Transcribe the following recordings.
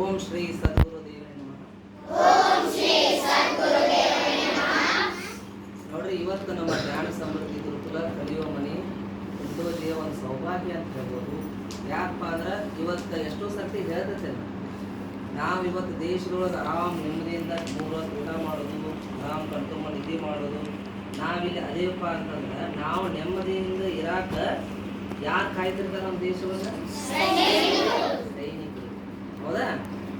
ಓಂ ಶ್ರೀ ಸದ್ಗುರುದೇವ ನಮಃ. ನೋಡ್ರಿ ಇವತ್ತು ನಮ್ಮ ಜ್ಞಾನ ಸಮೃದ್ಧಿ ಗುರುಕುಲ ಕಲಿಯುವ ಮನೆ ಉದ್ಯೋಗಿಯ ಒಂದು ಸೌಭಾಗ್ಯ ಅಂತ ಹೇಳ್ಬೋದು. ಯಾಕಪ್ಪ ಅಂದ್ರೆ ಇವತ್ತು ಎಷ್ಟೋ ಸರ್ತಿ ಹೇಳ್ತೈತೆ ನಾವು ಇವತ್ತು ದೇಶದೊಳಗೆ ಆರಾಮ್ ನೆಮ್ಮದಿಯಿಂದ ಮೂರು ಊಟ ಮಾಡೋದು ಆರಾಮ್ ಕಣ್ತುಂಬ ನಿದ್ದೆ ಮಾಡೋದು. ನಾವಿಲ್ಲಿ ಅದೇವಪ್ಪ ಅಂತಂದ್ರೆ ನಾವು ನೆಮ್ಮದಿಯಿಂದ ಇರಾಕ ಯಾರು ಕಾಯ್ತಿರ್ತಾರೆ ನಮ್ಮ ದೇಶವನ್ನು? ಹೌದಾ?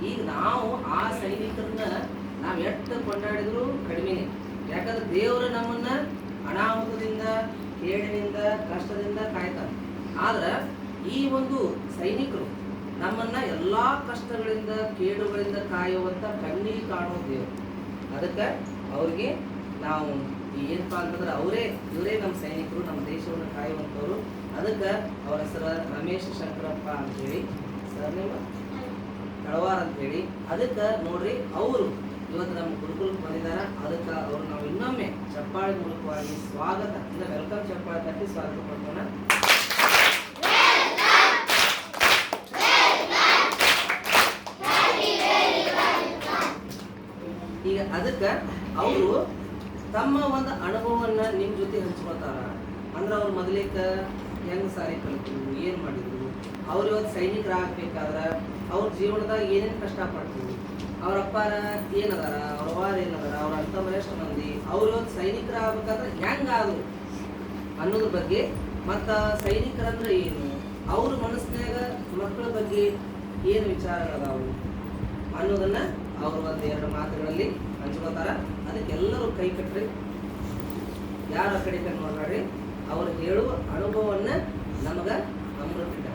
ಈಗ ನಾವು ಆ ಸೈನಿಕರನ್ನ ನಾವು ಎಷ್ಟು ಕೊಂಡಾಡಿದ್ರು ಕಡಿಮೆನೆ. ಯಾಕಂದ್ರೆ ದೇವರು ನಮ್ಮನ್ನ ಅನಾಹುತದಿಂದ ಕೇಳಿನಿಂದ ಕಷ್ಟದಿಂದ ಕಾಯ್ತಾರೆ. ಆದ್ರೆ ಈ ಒಂದು ಸೈನಿಕರು ನಮ್ಮನ್ನ ಎಲ್ಲಾ ಕಷ್ಟಗಳಿಂದ, ಕೇಡುಗಳಿಂದ ಕಾಯುವಂತ ಕಣ್ಣಿ ಕಾಣುವ ದೇವರು. ಅದಕ್ಕೆ ಅವ್ರಿಗೆ ನಾವು ಏನಪ್ಪಾ ಅಂತಂದ್ರೆ ಅವರೇ, ಇವರೇ ನಮ್ಮ ಸೈನಿಕರು, ನಮ್ಮ ದೇಶವನ್ನು ಕಾಯುವಂಥವ್ರು. ಅದಕ್ಕೆ ಅವ್ರ ಹೆಸರು ರಮೇಶ್ ಶಂಕರಪ್ಪ ಅಂತೇಳಿ. ಸರ್, ನಿಮ್ಮ ತಳವಾರ ಅಂತೇಳಿ ಅದಕ್ಕೆ ನೋಡ್ರಿ ಅವರು ಇವತ್ತು ನಮ್ಮ ಗುರುಕುಲಕ್ಕೆ ಬಂದಿದ್ದಾರೆ ಅದಕ್ಕೆ ಅವ್ರು ನಾವು ಇನ್ನೊಮ್ಮೆ ಚಪ್ಪಾಳೆ ಮೂಲಕವಾಗಿ ಸ್ವಾಗತ, ಅಂದ್ರೆ ವೆಲ್ಕಮ್ ಚಪ್ಪಾಳೆ ತಟ್ಟಿ ಸ್ವಾಗತ ಪಡ್ಕೋಣ ಈಗ ಅದಕ್ಕೆ ಅವರು ತಮ್ಮ ಒಂದು ಅನುಭವವನ್ನ ನಿಮ್ಮ ಜೊತೆ ಹಂಚ್ಕೊತಾರ. ಅಂದ್ರೆ ಅವ್ರು ಮೊದಲೇಕ ಹೆಂಗ್ ಸಾರಿ ಕಲಿತು ಏನು ಮಾಡಿದ್ರು? ಅವ್ರು ಇವತ್ತು ಸೈನಿಕರಾಗಬೇಕಾದ್ರ ಅವ್ರ ಜೀವನದಾಗ ಏನೇನು ಕಷ್ಟ ಪಡ್ತೀವಿ ಅವ್ರ ಅಪ್ಪಾರ ಏನದಾರ? ಅವ್ರ ಅವಾರ ಏನದಾರ? ಅವ್ರ ಅಂತ ಎಷ್ಟು ಮಂದಿ? ಅವ್ರು ಇವತ್ತು ಸೈನಿಕರಾಗಬೇಕಾದ್ರೆ ಹೆಂಗ್ ಆದ್ರು? ಅನ್ನೋದ್ರ ಬಗ್ಗೆ, ಮತ್ತ ಸೈನಿಕರಂದ್ರೆ ಏನು? ಅವ್ರ ಮನಸ್ಸಿನಾಗ ಮಕ್ಕಳ ಬಗ್ಗೆ ಏನು ವಿಚಾರಗಳದಾವು? ಅನ್ನೋದನ್ನ ಅವ್ರ ಒಂದು ಎರಡು ಮಾತುಗಳಲ್ಲಿ ಹಂಚ್ಕೋತಾರ. ಅದಕ್ಕೆಲ್ಲರೂ ಕೈ ಕಟ್ಟ್ರಿ ಯಾರ ಕಡೆ ಕಣ್ಣು ನೋಡ್ರಿ ಅವ್ರು ಹೇಳುವ ಅನುಭವವನ್ನ ನಮಗೆ ಅಮೃತ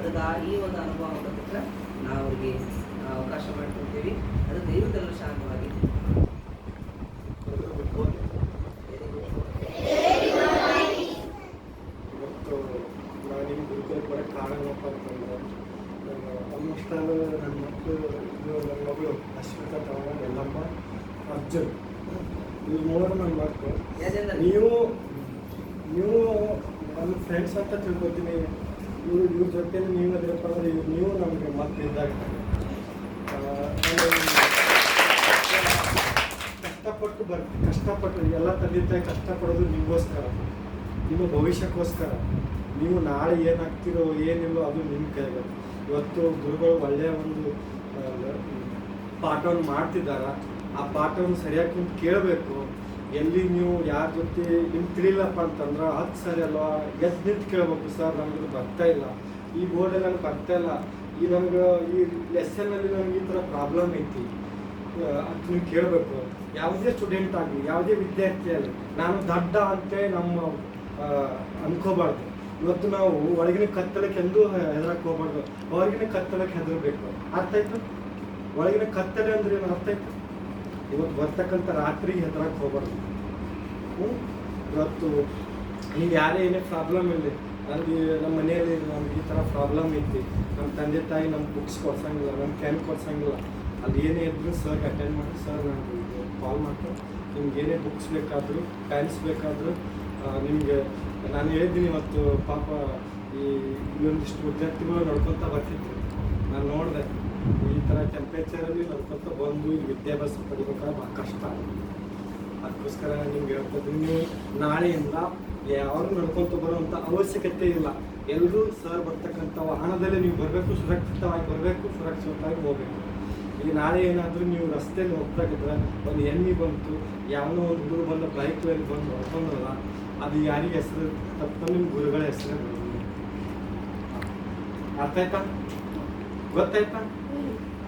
ಅದಕ್ಕೆ ಈ ಒಂದು ಅನುಭವ ಮಾಡೋದಕ್ಕೆ ನಾವು ಅವ್ರಿಗೆ ಅವಕಾಶ ಮಾಡಿಕೊಡ್ತೀವಿ. ಅದು ದೈವದಲ್ಲೂ ಶಾಂತವಾಗಿ ಇವತ್ತು ನಾನು ನಿಮ್ಮ ಗುರುಕುಲಕ್ಕೆ ಬರೋಕ್ಕೆ ಕಾರಣ ಏನಪ್ಪ ಅಂತಂದ್ರೆ ಆಲ್ಮೋಸ್ಟ್ ಆಲ್ ನನ್ನ ಮಕ್ಕಳು ಇದು ನನ್ನ ಮಗಳು ಅಶ್ವಿತಾ ತಗೊಂಡು ಎಲ್ಲಮ್ಮ ಅರ್ಜುನ್ ಇವ್ರು ಮೂವರು ನನ್ನ ಮಕ್ಕಳು ಯಾಕೆಂದ್ರೆ ನೀವು ನೀವು ನನ್ನ ಫ್ರೆಂಡ್ಸ್ ಅಂತ ತಿಳ್ಕೊತೀನಿ ಇವ್ರು ಇವ್ರ ಜೊತೆ ನೀವು ಅದಿರಪ್ಪ ಅಂದ್ರೆ ಇವ್ರು ನೀವು ಕಷ್ಟಪಟ್ಟು ಬರ್, ಕಷ್ಟಪಟ್ಟು ಎಲ್ಲ ತಂದೆ ತಾಯಿ ಕಷ್ಟಪಡೋದು ನಿಮಗೋಸ್ಕರ. ನಿಮ್ಮ ಭವಿಷ್ಯಕ್ಕೋಸ್ಕರ. ನೀವು ನಾಳೆ ಏನಾಗ್ತಿರೋ ಏನಿಲ್ಲೋ ಅದು ನಿಮ್ಮ ಕೈಗೆ. ಇವತ್ತು ಗುರುಗಳು ಒಳ್ಳೆಯ ಒಂದು ಪಾಠವನ್ನು ಮಾಡ್ತಿದ್ದಾರ. ಆ ಪಾಠವನ್ನು ಸರಿಯಾಗಿ ಕುಂತು ಕೇಳಬೇಕು. ಎಲ್ಲಿ ನೀವು ಯಾರ ಜೊತೆ, ನಿಮ್ಗೆ ತಿಳಿಲಪ್ಪ ಅಂತಂದ್ರೆ ಹತ್ತು ಸರಿ ಅಲ್ವಾ? ಎದ್ದು ನಿಂತು ಕೇಳ್ಬೇಕು. ಸರ್, ನಮಗೆ ಬರ್ತಾ ಇಲ್ಲ. ಈ ಬೋರ್ಡಲ್ಲಿ ನನಗೆ ಬರ್ತಾ ಇಲ್ಲ. ಈ ನಮ್ಗೆ ಈ ಲೆಸನ್ನಲ್ಲಿ ನನಗೆ ಈ ಥರ ಪ್ರಾಬ್ಲಮ್ ಐತಿ. ಅಂತ ನೀವು ಕೇಳಬೇಕು. ಯಾವುದೇ ಸ್ಟೂಡೆಂಟ್ ಆಗಲಿ, ಯಾವುದೇ ವಿದ್ಯಾರ್ಥಿ ಆಗಲಿ, ನಾನು ದಡ್ಡ ಅಂತೇಳಿ ನಮ್ಮ ಅನ್ಕೋಬಾರ್ದು. ಇವತ್ತು ನಾವು ಒಳಗಿನ ಕತ್ತಲಕ್ಕೆ ಎಂದೂ ಹೆದರಕ್ಕೆ ಹೋಗ್ಬಾರ್ದು. ಹೊರಗಿನ ಕತ್ತಲಕ್ಕೆ ಹೆದರಬೇಕು. ಅರ್ಥ ಆಯ್ತು? ಒಳಗಿನ ಕತ್ತಲೆ ಅಂದ್ರೆ ಏನು ಅರ್ಥ ಆಯ್ತು? ಇವತ್ತು ಬರ್ತಕ್ಕಂಥ ರಾತ್ರಿ ಹೆದರಕ್ಕೆ ಹೋಗ್ಬಾರ್ದು. ಇವತ್ತು ನೀವು ಯಾರೇ ಏನೇ ಪ್ರಾಬ್ಲಮ್ ಇಲ್ಲ ನನಗೆ ನಮ್ಮ ಮನೆಯಲ್ಲಿ ನಮ್ಗೆ ಈ ಥರ ಪ್ರಾಬ್ಲಮ್ ಐತಿ. ನಮ್ಮ ತಂದೆ ತಾಯಿ ನಮ್ಮ ಬುಕ್ಸ್ ಕೊಡ್ಸಂಗಿಲ್ಲ ನಮ್ಮ ಪೆನ್ ಕೊಡ್ಸಂಗಿಲ್ಲ. ಅಲ್ಲಿ ಏನೇ ಇದ್ರು ಸರ್ಗೆ ಅಟೆಂಡ್ ಮಾಡಿ ಸರ್ ನಾನು ಕಾಲ್ ಮಾಡ್ತಾರೆ ನಿಮ್ಗೆ ಏನೇ ಬುಕ್ಸ್ ಬೇಕಾದರೂ ಪ್ಯಾನ್ಸ್ ಬೇಕಾದರೂ ನಿಮಗೆ ನಾನು ಹೇಳಿದ್ದೀನಿ ಇವತ್ತು ಪಾಪ ಈ ಇನ್ನೊಂದಿಷ್ಟು ವಿದ್ಯಾರ್ಥಿಗಳು ನಡ್ಕೊತ ಬರ್ತಿದ್ರು. ನಾನು ನೋಡಿದೆ, ಈ ಥರ ಟೆಂಪ್ರೇಚರಲ್ಲಿ ನಡ್ಕೊತ ಬಂದು ಈ ವಿದ್ಯಾಭ್ಯಾಸ ಪಡಿಬೇಕಾದ್ರೆ ಭಾಳ ಕಷ್ಟ. ಅದಕ್ಕೋಸ್ಕರ ನಿಮ್ಗೆ ಹೇಳ್ತಿದ್ದೀನಿ ನಾಳೆಯಿಂದ ಯಾರು ನಡ್ಕೊಂತ ಬರುವಂಥ ಅವಶ್ಯಕತೆ ಇಲ್ಲ. ಎಲ್ಲರೂ ಸರ್ ಬರ್ತಕ್ಕಂತ ವಾಹನದಲ್ಲೇ ನೀವು ಬರಬೇಕು, ಸುರಕ್ಷಿತವಾಗಿ ಬರಬೇಕು, ಸುರಕ್ಷಿತವಾಗಿ ಹೋಗ್ಬೇಕು. ಈಗ ನಾಳೆ ಏನಾದರೂ ನೀವು ರಸ್ತೆಯಲ್ಲಿ ಹೋಗ್ತಾಗಿದ್ರೆ ಒಂದು ಎಣ್ಣೆ ಬಂತು, ಯಾವನೋ ಒಂದು ಹುಡುಗರು ಬಂದ ಬೈಕ್ನಲ್ಲಿ ಬಂದು ಹೊಡ್ಕೊಂಡ್ರಲ್ಲ, ಅದು ಯಾರಿಗೆ ಹೆಸರು? ತಪ್ಪ ನಿಮ್ಮ ಗುರುಗಳ ಹೆಸರು. ಅರ್ಥ ಆಯ್ತಾ ಗೊತ್ತಾಯ್ತಾ?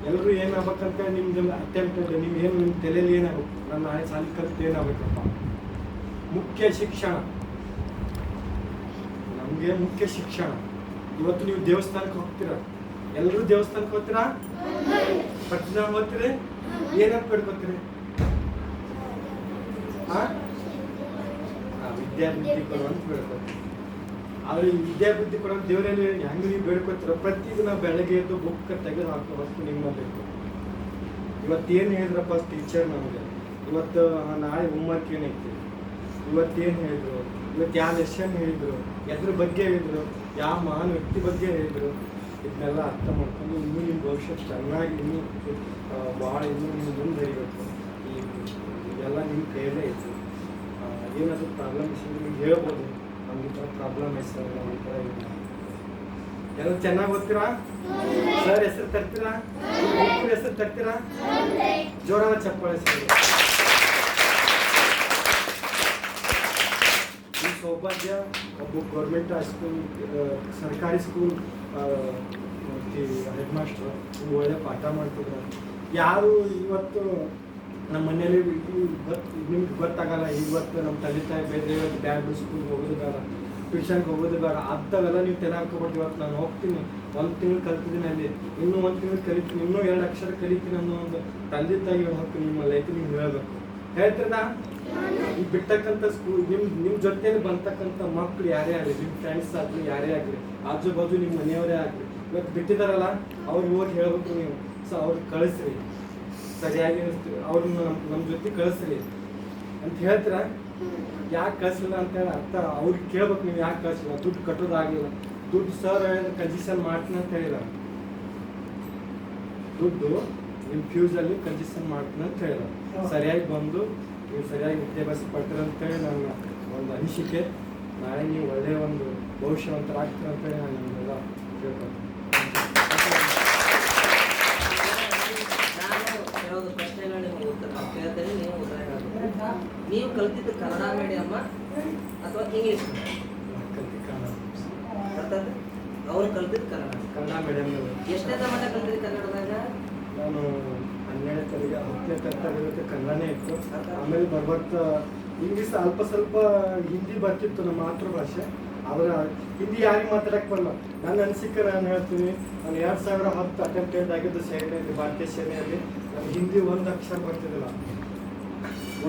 ಎಲ್ಲರೂ ಏನಾಗ್ಬೇಕಂತ ನಿಮ್ದು ಅಟೆಂಪ್ಟ್ ನೀವು ಏನು ನಿಮ್ಮ ತಲೆಯಲ್ಲಿ ಏನಾಗಬೇಕು? ನನ್ನ ನಾಳೆ ಸಾಲಿ ಕಲಿತು ಏನಾಗಬೇಕಪ್ಪ? ಮುಖ್ಯ ಶಿಕ್ಷಣ. ನಮಗೆ ಮುಖ್ಯ ಶಿಕ್ಷಣ. ಇವತ್ತು ನೀವು ದೇವಸ್ಥಾನಕ್ಕೆ ಹೋಗ್ತೀರಾ? ಎಲ್ಲರೂ ದೇವಸ್ಥಾನಕ್ಕೆ ಹೋಗ್ತೀರಾ? ಪಟ್ಟಣ ಹೋಗ್ತೀರಿ? ಏನಂತ ಪಡ್ಕೋತೀರಿ? ವಿದ್ಯಾಬುದ್ಧಿ ಕೊಡುವಂತ ಬೇಡ್ಕೊತೀರಿ ಆದ್ರೆ ಈ ವಿದ್ಯಾಬುದ್ಧಿ ಕೊಡೋ ದೇವರಲ್ಲಿ ಹೆಂಗ್ ನೀವು ಬೇಡ್ಕೊತೀರ, ಪ್ರತಿದಿನ ಬೆಳಗ್ಗೆ ಎದ್ದು ಬುಕ್ ತೆಗೆದು ಹಾಕೋ ವಸ್ತು ನಿಮ್ಮ ಇವತ್ತೇನು ಹೇಳಿದ್ರಪ್ಪ ಟೀಚರ್ ನಮಗೆ. ಇವತ್ತು ನಾಳೆ ಹೋಮ್ವರ್ಕ್ ಏನೈತಿ ಇವತ್ತೇನು ಹೇಳಿದ್ರು? ಇವತ್ತು ಯಾವ ಲೆಸನ್ ಹೇಳಿದ್ರು, ಎದ್ರ ಬಗ್ಗೆ ಹೇಳಿದ್ರು, ಯಾವ ಮಹಾನ್ ವ್ಯಕ್ತಿ ಬಗ್ಗೆ ಹೇಳಿದರು, ಇದನ್ನೆಲ್ಲ ಅರ್ಥ ಮಾಡ್ಕೊಂಡು ಇನ್ನೂ ನಿಮ್ಮ ಭವಿಷ್ಯ ಚೆನ್ನಾಗಿ ಇನ್ನೂ ಭಾಳ ಇನ್ನೂ ನೀವು ಮುಂದುವರಿಬೇಕು ಈ ಎಲ್ಲ ನಿಮ್ಮ ಕೈಯಲ್ಲೇ ಇತ್ತು. ಏನಾದರೂ ಪ್ರಾಬ್ಲಮ್ ನಿಮ್ಗೆ ಹೇಳ್ಬೋದು. ನಮ್ಗೆ ಥರ ಪ್ರಾಬ್ಲಮ್ ಐತೆ ಸರ್ ನಾವು ಈ ಥರ ಇಲ್ಲ ಎಲ್ಲ ಚೆನ್ನಾಗಿ ಓದ್ತೀರಾ? ಸರ್ ಹೆಸರು ತರ್ತೀರಾ? ಹೆಸರು ತರ್ತೀರಾ? ಜೋರಾದ ಚಪ್ಪಾಳೆ ಸರ್. ಸೌಭಾಗ್ಯ ಒಬ್ಬ ಗೌರ್ಮೆಂಟ್ ಸ್ಕೂಲ್ ಸರ್ಕಾರಿ ಸ್ಕೂಲ್ ಹೆಡ್ ಮಾಸ್ಟರ್ ಒಳ್ಳೆ ಪಾಠ ಮಾಡ್ತಿದ್ರು ಯಾರು ಇವತ್ತು ನಮ್ಮ ಮನೆಯಲ್ಲಿ ಗೊತ್ತು ನಿಮ್ಗೆ ಗೊತ್ತಾಗಲ್ಲ ಇವತ್ತು ನಮ್ಮ ತಂದೆ ತಾಯಿ ಬೇರೆ ಇವತ್ತು ಬ್ಯಾಡ್ ಸ್ಕೂಲ್ಗೆ ಹೋಗೋದು ಬೇಡ ಟ್ಯೂಷನ್ಗೆ ಹೋಗೋದು ಬೇಡ ಅಂಥವೆಲ್ಲ ನೀವು ಹಾಕೋಬಿಟ್ಟು ಇವತ್ತು ನಾನು ಹೋಗ್ತೀನಿ ಒಂದು ತಿಂಗಳು ಕಲ್ತಿದ್ದೀನಿ ಅಲ್ಲಿ ಇನ್ನೂ ಒಂದು ತಿಂಗಳು ಕಲಿತೀನಿ ಇನ್ನೂ ಎರಡು ಅಕ್ಷರ ಕಲಿತೀನಿ ಅನ್ನೋ ಒಂದು ತಂದೆ ತಾಯಿ ಹೋಗ್ತೀನಿ ನಿಮ್ಮ ಲೈಫ್ ನೀವು ಹೇಳಬೇಕು ಹೇಳ್ತೀರಾ ಈ ಬಿಟ್ಟಕ್ಕಂಥ ಸ್ಕೂಲ್ ನಿಮ್ ನಿಮ್ ಜೊತೆಯಲ್ಲಿ ಬರ್ತಕ್ಕಂಥ ಮಕ್ಳು ಯಾರೇ ಆಗಲಿ ನಿಮ್ಮ ಫ್ರೆಂಡ್ಸ್ ಆಗಲಿ ಯಾರೇ ಆಗಲಿ ಆಜು ಬಾಜು ನಿಮ್ಮ ಮನೆಯವರೇ ಆಗಲಿ ಇವತ್ತು ಬಿಟ್ಟಿದಾರಲ್ಲ ಅವ್ರಿಗೆ ಹೋಗಿ ಹೇಳ್ಬೇಕು ನೀವು. ಸೊ ಅವ್ರಿಗೆ ಕಳಿಸ್ರಿ. ಸರಿಯಾಗಿ ಅವ್ರನ್ನ ನಮ್ಮ ಜೊತೆ ಕಳಿಸ್ರಿ. ಅಂತ ಹೇಳ್ತೀರ? ಯಾಕೆ ಕಳಿಸ್ಲಿಲ್ಲ ಅಂತ ಹೇಳಿ ಅರ್ಥ ಅವ್ರಿಗೆ ಕೇಳ್ಬೇಕು ನೀವು ಯಾಕೆ ಕಳಿಸಿಲ್ಲ. ದುಡ್ಡು ಕಟ್ಟೋದಾಗಿಲ್ಲ ದುಡ್ಡು ಸರ್ ಕನ್ಸಿಷನ್ ಮಾಡ್ತೀನಿ ಅಂತ ಹೇಳಿಲ್ಲ. ದುಡ್ಡು ನಿಮ್ಮ ಫ್ಯೂಸಲ್ಲಿ ಕನ್ಸಿಷನ್ ಮಾಡ್ತೀನಿ ಅಂತ ಹೇಳಿಲ್ಲ. ಸರಿಯಾಗಿ ಬಂದು ನೀವು ಸರಿಯಾಗಿ ವಿದ್ಯಾಭ್ಯಾಸ ಪಡ್ತೀರ ಅಂತೇಳಿ ನನ್ನ ಒಂದು ಅನಿಸಿಕೆ. ನಾಳೆ ನೀವು ಒಳ್ಳೆಯ ಒಂದು ಭವಿಷ್ಯವಂತರಾಗ್ತೀರ ಅಂತೇಳಿ ನಾನು ನಿಮಗೆಲ್ಲ ಕೇಳ್ಕೊಂಡು ನಾನು ಕೆಲವೊಂದು ಪ್ರಶ್ನೆಗಳು ಉತ್ತರ ಕೇಳ್ತೇನೆ ನೀವು ಉತ್ತರ ಹೇಳ್ಬೇಕು. ನೀವು ಕಲ್ತಿದ್ದು ಕನ್ನಡ ಮೀಡಿಯಮ್ಮ ಅಥವಾ ಇಂಗ್ಲಿಷ್ ಅರ್ಥಾತ್ ಅವ್ರು ಕಲ್ತಿದ್ದು ಕನ್ನಡ ಕನ್ನಡ ಮೀಡಿಯಮ್ ಎಷ್ಟನೇ ಮಟ್ಟ ಕಲ್ತಿದ್ದು ಕನ್ನಡದಾಗ? ನಾನು ಹನ್ನೆರಡನೇ ತರಗತಿ ಹತ್ತನೇ ತರಗತಿ ಕನ್ನಡನೇ ಇತ್ತು. ಆಮೇಲೆ ಬರ್ಬರ್ತಾ ಇಂಗ್ಲೀಷ್ ಅಲ್ಪ ಸ್ವಲ್ಪ ಹಿಂದಿ ಬರ್ತಿತ್ತು ನಮ್ಮ ಮಾತೃಭಾಷೆ. ಆದ್ರೆ ಹಿಂದಿ ಯಾರಿಗೆ ಮಾತಾಡಕ್ಕೆ ಬರಲ್ಲ. ನನ್ನ ಅನಿಸಿಕೆ ನಾನು ಹೇಳ್ತೀನಿ. ನಾನು ಎರಡು ಸಾವಿರ ಹತ್ತು ಅಟೆಂಪ್ಟೆಡ್ ಆಗಿದ್ದು ಸೇನೆಯಲ್ಲಿ ಭಾರತೀಯ ಸೇನೆಯಲ್ಲಿ ಹಿಂದಿ ಒಂದು ಅಕ್ಷರ ಬರ್ತಿದ್ದಿಲ್ಲ.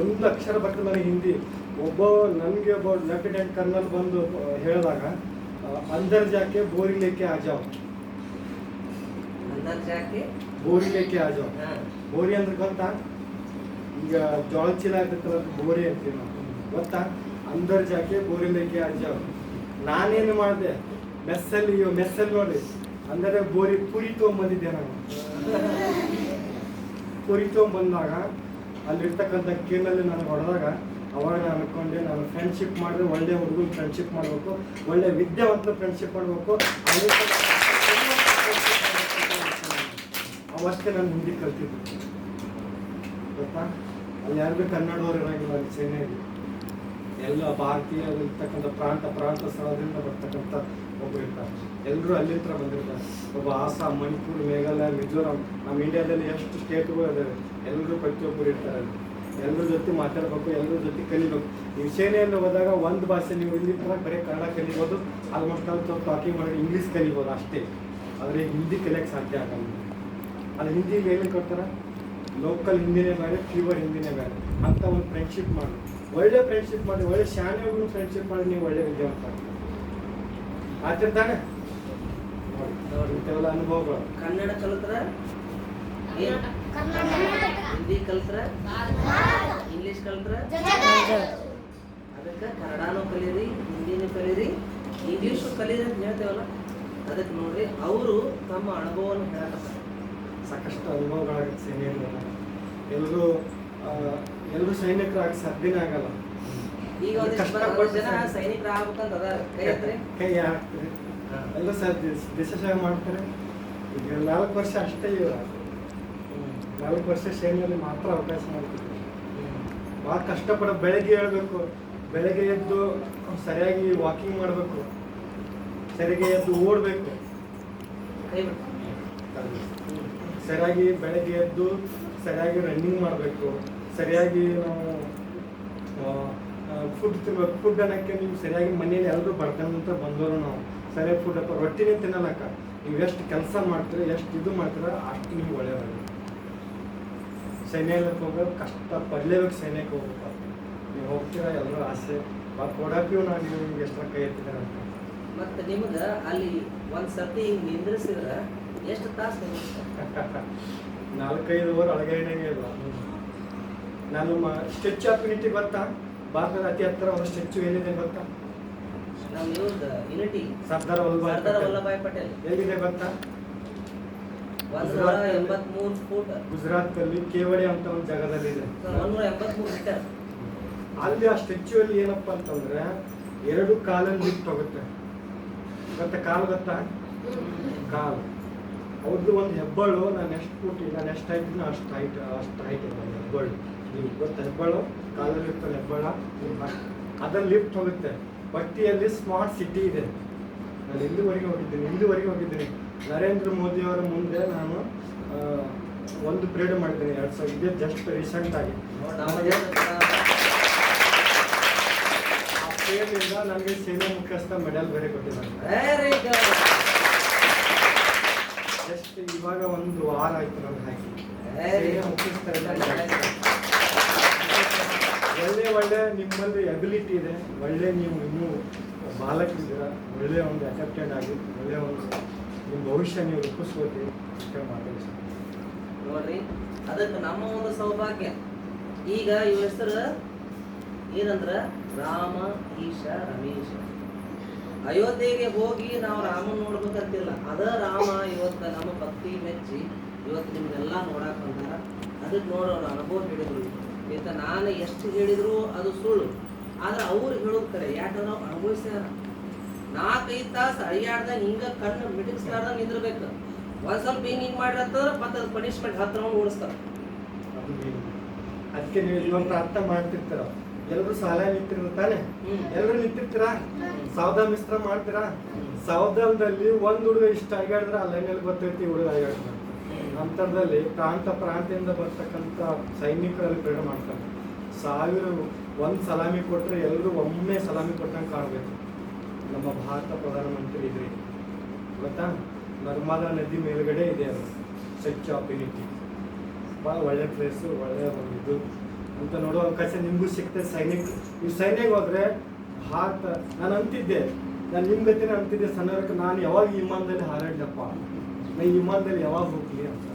ಒಂದು ಅಕ್ಷರ ಬರ್ತದೆ ನನಗೆ ಹಿಂದಿ. ಒಬ್ಬ ನನಗೆ ಒಬ್ಬ ಲೆಫ್ಟಿನೆಂಟ್ ಕರ್ನಲ್ ಬಂದು ಹೇಳಿದಾಗ ಅಂದರ್ ಜಾಕೆ ಬೋರಿಲೇಕೆ ಆಜಾವ್ ಅಂದರ್ ಜಾಕೆ ಬೋರಿ ಲೇಖೆ ಆಜ ಬೋರಿ ಅಂದ್ರೆ ಗೊತ್ತಾ? ಈಗ ಜೋಳ ಚೀಲ ಆಗಿರ್ತಲ್ಲ ಬೋರಿ ಅಂತೀವಿ ನಾವು. ಗೊತ್ತಾ? ಅಂದರ್ ಜಾಕೆ ಬೋರಿ ಲೇಕೆ ಆಜ. ನಾನೇನು ಮಾಡಿದೆ? ಮೆಸ್ಸಲ್ಲಿ ಮೆಸ್ಸಲ್ಲಿ ನೋಡಿ ಅಂದರೆ ಬೋರಿ ಪುರಿ ತೊಗೊಂಬಂದಿದ್ದೆ ನಾನು. ಪುರಿ ತೊಗೊಂಬಂದಾಗ ಅಲ್ಲಿರ್ತಕ್ಕಂಥ ಕೇನಲ್ಲಿ ನಾನು ಹೊಡೆದಾಗ ಅವಾಗ ನಾನು ಅನ್ಕೊಂಡೆ ನಾನು ಫ್ರೆಂಡ್ಶಿಪ್ ಮಾಡಿದ್ರೆ ಒಳ್ಳೆ ಹುಡುಗನ ಫ್ರೆಂಡ್ಶಿಪ್ ಮಾಡಬೇಕು ಒಳ್ಳೆ ವಿದ್ಯಾವಂತ ಫ್ರೆಂಡ್ಶಿಪ್ ಮಾಡಬೇಕು. ಅವಷ್ಟೇ ನಾನು ಹಿಂದಿ ಕಲ್ತಿದ್ದು ಗೊತ್ತಾ? ಅಲ್ಲಿ ಯಾರು ಇರಂಗಿಲ್ಲ ಅಲ್ಲಿ ಚೆನ್ನೈಲಿ ಎಲ್ಲ ಭಾರತೀಯ ಇರ್ತಕ್ಕಂಥ ಪ್ರಾಂತ ಪ್ರಾಂತ ಸ್ಥಳದಿಂದ ಬರ್ತಕ್ಕಂಥ ಒಬ್ಬರು ಇರ್ತಾರೆ. ಎಲ್ಲರೂ ಅಲ್ಲಿಂದ ಬಂದಿರ್ತಾರೆ. ಒಬ್ಬ ಆಸಾಮ್ ಮಣಿಪುರ್, ಮೇಘಾಲಯ, ಮಿಜೋರಾಂ, ನಮ್ಮ ಇಂಡಿಯಾದಲ್ಲಿ ಎಷ್ಟು ಸ್ಟೇಟ್ಗಳು ಇದ್ದಾವೆ ಎಲ್ಲರೂ ಪ್ರತಿಯೊಬ್ಬರು ಇರ್ತಾರೆ ಅಲ್ಲಿ. ಎಲ್ಲರ ಜೊತೆ ಮಾತಾಡಬೇಕು ಎಲ್ಲರ ಜೊತೆ ಕಲಿಬೇಕು. ನೀವು ಸೇನೆಯಲ್ಲಿ ಹೋದಾಗ ಒಂದು ಭಾಷೆ ನೀವು ಇಲ್ಲಿ ಬರೀ ಕನ್ನಡ ಕಲಿಬೋದು. ಆಲ್ಮೋಸ್ಟ್ ಆಲ್ ಸ್ವಲ್ಪ ಟಾಕಿಂಗ್ ಮಾಡಿ ಇಂಗ್ಲೀಷ್ ಕಲಿಬೋದು ಅಷ್ಟೇ. ಆದರೆ ಹಿಂದಿ ಕಲಿಯೋಕ್ಕೆ ಸಾಧ್ಯ ಆಗಲ್ಲ. ಅದು ಹಿಂದಿ ಏನು ಕೊಡ್ತಾರೆ? ಲೋಕಲ್ ಹಿಂದಿನೇ ಬೇರೆ ಪ್ಯೂರ್ ಹಿಂದಿನೇ ಬೇರೆ. ಅಂತ ಒಂದು ಫ್ರೆಂಡ್ಶಿಪ್ ಮಾಡಿ. ಒಳ್ಳೆ ಫ್ರೆಂಡ್ಶಿಪ್ ಮಾಡಿ, ಒಳ್ಳೆ ಶಾಲೆಗಳು ಫ್ರೆಂಡ್ಶಿಪ್ ಮಾಡಿ ನೀವು ಒಳ್ಳೆ ವಿದ್ಯಾವಂತ ಆಗ್ತೀರಿ. ತಾನೆ? ಇಂಥವೆಲ್ಲ ಅನುಭವಗಳು. ಕನ್ನಡ ಕಲಿತ್ರ? ಹಿಂದಿ ಕಲಿತ್ರ? ಇಂಗ್ಲಿಷ್ ಕಲಿತ್ರ? ಅದಕ್ಕೆ ಕನ್ನಡನೂ ಕಲೀರಿ, ಹಿಂದಿನೂ ಕಲೀರಿ ಇಂಗ್ಲೀಷು ಕಲೀರಿ ಅಂತ ಹೇಳ್ತೇವಲ್ಲ? ಅದಕ್ಕೆ ನೋಡ್ರಿ ಅವರು ತಮ್ಮ ಅನುಭವವನ್ನು ಹೇಳಕತ್ತಾರೆ. ಸಾಕಷ್ಟು ಅನುಭವಗಳಾಗುತ್ತೆ ಸೇನೆಯಲ್ಲಿ ಎಲ್ಲರೂ ಎಲ್ಲರೂ ಸೈನಿಕರಾಗಿ ಸಾಧ್ಯನೇ ಆಗಲ್ಲ. ಈಗ ಜನ ಸೈನಿಕರು ಆಗ್ಬೇಕಂತ ಕೈ ಹಾಕ್ತಾರೆ. ಎಲ್ಲ ಸಹ ದೇಶ ಸೇವೆ ಮಾಡ್ತಾರೆ. ಈಗ ನಾಲ್ಕು ವರ್ಷ ಅಷ್ಟೇ ಇವ್ರು ನಾಲ್ಕು ವರ್ಷ ಸೇನೆಯಲ್ಲಿ ಮಾತ್ರ ಅವಕಾಶ ಮಾಡ್ತಾರೆ. ಭಾಳ ಕಷ್ಟಪಡ ಬೆಳಗ್ಗೆ ಹೇಳ್ಬೇಕು. ಬೆಳಗ್ಗೆ ಎದ್ದು ಸರಿಯಾಗಿ ವಾಕಿಂಗ್ ಮಾಡಬೇಕು. ಸರಿಯಾಗಿ ಎದ್ದು ಓಡಬೇಕು. ಸರಿಯಾಗಿ ಬೆಳಗ್ಗೆ ಎದ್ದು ಸರಿಯಾಗಿ ರನ್ನಿಂಗ್ ಮಾಡಬೇಕು. ಸರಿಯಾಗಿ ನಾವು ಫುಡ್ ತಿನ್ಬೇಕು. ಫುಡ್ ಅನ್ನಕ್ಕೆ ನೀವು ಸರಿಯಾಗಿ ಮನೆಯಲ್ಲಿ ಎಲ್ಲರೂ ಬರ್ತಂತ ಬಂದವರು ನಾವು. ಸರಿಯಾಗಿ ಫುಡ್ ರೊಟ್ಟಿನೇ ತಿನ್ನಲಕ್ಕ ನೀವು ಎಷ್ಟು ಕೆಲಸ ಮಾಡ್ತೀರ, ಎಷ್ಟು ಇದು ಮಾಡ್ತೀರ ಅಷ್ಟು ನಿಮ್ಗೆ ಒಳ್ಳೆಯದಾಗ ಸೈನ್ಯಕ್ಕೆ ಹೋಗೋದು ಕಷ್ಟ ಪಡ್ಲೇಬೇಕು ಸೈನ್ಯಕ್ಕೆ ಹೋಗ್ಬೇಕು. ನೀವು ಹೋಗ್ತೀರಾ, ಎಲ್ಲರೂ ಆಸೆ. ಕೊಡಕ್ಕೂ ನಾನು ನಿಮ್ಗೆ ಎಷ್ಟು ಕೈ ಎತ್ತಿದ್ದಾರೆ ಅಂತ. ಮತ್ತು ನಿಮ್ಗೆ ಅಲ್ಲಿ ಒಂದು ಸರ್ತಿ ಹಿಂಗೆ ನಿಂದ್ರಿಸಿದ್ರ ಎಷ್ಟು ತಾಸು ನಾಲ್ಕೈದು ಓವರ್ ಇಡಂಗೆ ಇಲ್ಲ ನಾನು ಸ್ಟೆಚ್ ಆಫ್ ಯುನಿಟಿ ಗೊತ್ತಾ ಭಾರತದ ಅತಿ ಹತ್ತಿರ ಒಂದು ಸ್ಟ್ಯಾಚ್ಯೂ ಏನಿದೆ ಗೊತ್ತಾ? ನಮ್ಮ ಇವ್ರದ್ದು ಯುನಿಟಿ. ಸರ್ದಾರ್ ವಲ್ಲಭಾಯ್ ಸರ್ದಾರ್ ಪಟೇಲ್. ವಲ್ಲಭಾಯ್ ಪಟೇಲ್. ಎಲ್ಲಿದೆ ಗೊತ್ತಾ? ಒಂದು ನೂರ ಎಂಬತ್ಮೂರು ಫೂಟ್. ಗುಜರಾತ್ ಅಲ್ಲಿ ಕೇವಡಿ ಅಂತ ಒಂದು ಜಾಗದಲ್ಲಿ ಇದೆ. ಒಂದೂರ ಎಂಬತ್ಮೂರು ಮೀಟರ್. ಅಲ್ಲಿ ಆ ಸ್ಟ್ಯಾಚ್ಯೂ ಅಲ್ಲಿ ಏನಪ್ಪ ಅಂತಂದ್ರೆ ಎರಡು ಕಾಲಲ್ಲಿ ಬಿಟ್ಟು ಹೋಗುತ್ತೆ. ಮತ್ತೆ ಕಾಲು ಗೊತ್ತಾ? ಕಾಲು. ಅವ್ರದ್ದು ಒಂದು ಹೆಬ್ಬಳು ನಾನು ಎಷ್ಟು ಫುಟ್ ನಾನು ಎಷ್ಟು ಹೈಟ್ ಅಷ್ಟು ಹೈಟ್ ಅಷ್ಟು ಹೈಟ್ ಇದೆ ಒಂದು ಹೆಬ್ಬಾಳು. ನೀವು ಹೆಬ್ಬಳು ಹೆಬ್ಬಾಳು? ಕಾಲಲ್ಲಿ ಇರ್ತಾರೆ ಹೆಬ್ಬಾಳ ಅದ್ರಲ್ಲಿ ಲಿಫ್ಟ್ ಹೋಗುತ್ತೆ. ಬಟ್ಟಿಯಲ್ಲಿ ಸ್ಮಾರ್ಟ್ ಸಿಟಿ ಇದೆ. ನಾನು ಇಲ್ಲಿವರೆಗೆ ಹೋಗಿದ್ದೀನಿ ಇಲ್ಲಿವರೆಗೆ ಹೋಗಿದ್ದೀನಿ. ನರೇಂದ್ರ ಮೋದಿಯವರ ಮುಂದೆ ನಾನು ಒಂದು ಪ್ರೇಡ್ ಮಾಡಿದ್ದೀನಿ ಎರಡು ಸಾವಿರ ಇದೇ ಜಸ್ಟ್ ರೀಸೆಂಟ್ ಆಗಿ. ನಮಗೆ ಸೇನೆ ಆ ನನಗೆ ಸೇನಾ ಮುಖ್ಯಸ್ಥ ಮೆಡಲ್ ಬೇರೆ ಕೊಟ್ಟಿದ್ದಾರೆ. ಜಸ್ಟ್ ಇವಾಗ ಒಂದು ವಾರ ಆಯ್ತು ಹಾಕಿ ಒಳ್ಳೆ ಒಳ್ಳೆ ನಿಮ್ಮಲ್ಲಿ ಎಬಿಲಿಟಿ ಇದೆ. ಒಳ್ಳೆ ನೀವು ಇನ್ನೂ ಬಾಲಕಿದ್ದೀರಾ. ಒಳ್ಳೆ ಒಂದು ಅಕ್ಸೆಪ್ಟೆಡ್ ಆಗಿ ಒಳ್ಳೆ ಒಂದು ನಿಮ್ಮ ಭವಿಷ್ಯ ನೀವು ರೂಪಿಸ್ಕೊತಿ ಅಷ್ಟೇ ಮಾತಾಡಿ ನೋಡ್ರಿ ಅದಕ್ಕೆ ನಮ್ಮ ಒಂದು ಸೌಭಾಗ್ಯ. ಈಗ ಇವ ಹೆಸರು ಏನಂದ್ರ ರಾಮ ಈಶ ರಮೇಶ. ಅಯೋಧ್ಯೆಗೆ ಹೋಗಿ ನಾವು ರಾಮನ್ ನೋಡ್ಬೇಕಂತಿಲ್ಲ. ಅದ ರಾಮ ಇವತ್ತು ನಮ್ಮ ಭಕ್ತಿ ಮೆಚ್ಚಿ ಇವತ್ತು ನಿಮ್ಗೆಲ್ಲ ನೋಡಕ್ ಬಂದಾರ. ಅದಕ್ಕೆ ನೋಡೋರು ಅನುಭವ ಹೇಳಿದ್ರು. ಈತ ನಾನು ಎಷ್ಟು ಹೇಳಿದ್ರು ಅದು ಸುಳ್ಳು. ಆದ್ರೆ ಅವ್ರು ಹೇಳುತ್ತಾರೆ ಯಾಕಂದ್ರೆ ನಾವು ಅನುಭವಿಸ್ಯಾರ. ನಾಲ್ಕೈದು ತಾಸು ಅಳಿಯಾಡ್ದಾಗ ಹಿಂಗ ಕಣ್ಣು ಮಿಟಕ್ಸ್ಲಾರ್ದಂಗ ನಿಂದಿರ್ಬೇಕು. ಒಂದ್ ಸ್ವಲ್ಪ ಹಿಂಗ್ ಹಿಂಗ್ ಮಾಡಿರ್ತಂದ್ರೆ ಮತ್ತೆ ಅದು ಪನಿಷ್ಮೆಂಟ್ ಹತ್ರ ಓಡಿಸ್ತಾರ? ಅದಕ್ಕೆ ನೀವು ಇವಂತ ಅರ್ಥ ಮಾಡ್ತಿರ್ತಾರ. ಎಲ್ಲರೂ ಸಾಲ ನಿಂತಿರ್ತಾನೆ ಎಲ್ಲರೂ ನಿಂತಿರ್ತೀರಾ? ಸೌದ ಮಿಶ್ರ ಮಾಡ್ತೀರಾ? ಸೌದಲ್ದಲ್ಲಿ ಒಂದು ಹುಡುಗ ಇಷ್ಟ ಆಗ್ಯಾಡಿದ್ರೆ ಆ ಬರ್ತೈತಿ ಹುಡುಗ ಆಗ್ಯಾಡ್ತಾರೆ ಅಂತರದಲ್ಲಿ ಪ್ರಾಂತ ಪ್ರಾಂತ್ಯದಿಂದ ಬರ್ತಕ್ಕಂಥ ಸೈನಿಕರಲ್ಲಿ ಪ್ರೇರಣೆ ಮಾಡ್ತಾರೆ. ಸಾವಿರ ಒಂದು ಸಲಾಮಿ ಕೊಟ್ಟರೆ ಎಲ್ಲರೂ ಒಮ್ಮೆ ಸಲಾಮಿ ಕೊಟ್ಟಂಗೆ ಕಾಣಬೇಕು. ನಮ್ಮ ಭಾರತ ಪ್ರಧಾನಮಂತ್ರಿ ಇದ್ರಿ. ಗೊತ್ತಾ? ನರ್ಮದಾ ನದಿ ಮೇಲ್ಗಡೆ ಇದೆ ಅದು. ಸ್ಟೆಚ್ ಆಫ್ ಯುನಿಟಿ ಭಾಳ ಒಳ್ಳೆ ಪ್ಲೇಸು ಒಳ್ಳೆಯ ಒಂದು ಇದು. ಅಂತ ನೋಡೋ ಅವಕಾಶ ನಿಮಗೂ ಸಿಗ್ತದೆ ಸೈನಿಕ. ನೀವು ಸೈನ್ಯಕ್ಕೆ ಹೋದ್ರೆ ಭಾರತ ನಾನು ಅಂತಿದ್ದೆ, ನಾನು ನಿಮ್ಮ ಗತಿನೇ ಅಂತಿದ್ದೆ, ಸಣ್ಣವರಕ್ಕೆ ನಾನು ಯಾವಾಗ ವಿಮಾನದಲ್ಲಿ ಹಾರಾಡ್ಲಪ್ಪ ನಾನು ವಿಮಾನದಲ್ಲಿ ಯಾವಾಗ ಹೋಗ್ಲಿ ಅಂತ.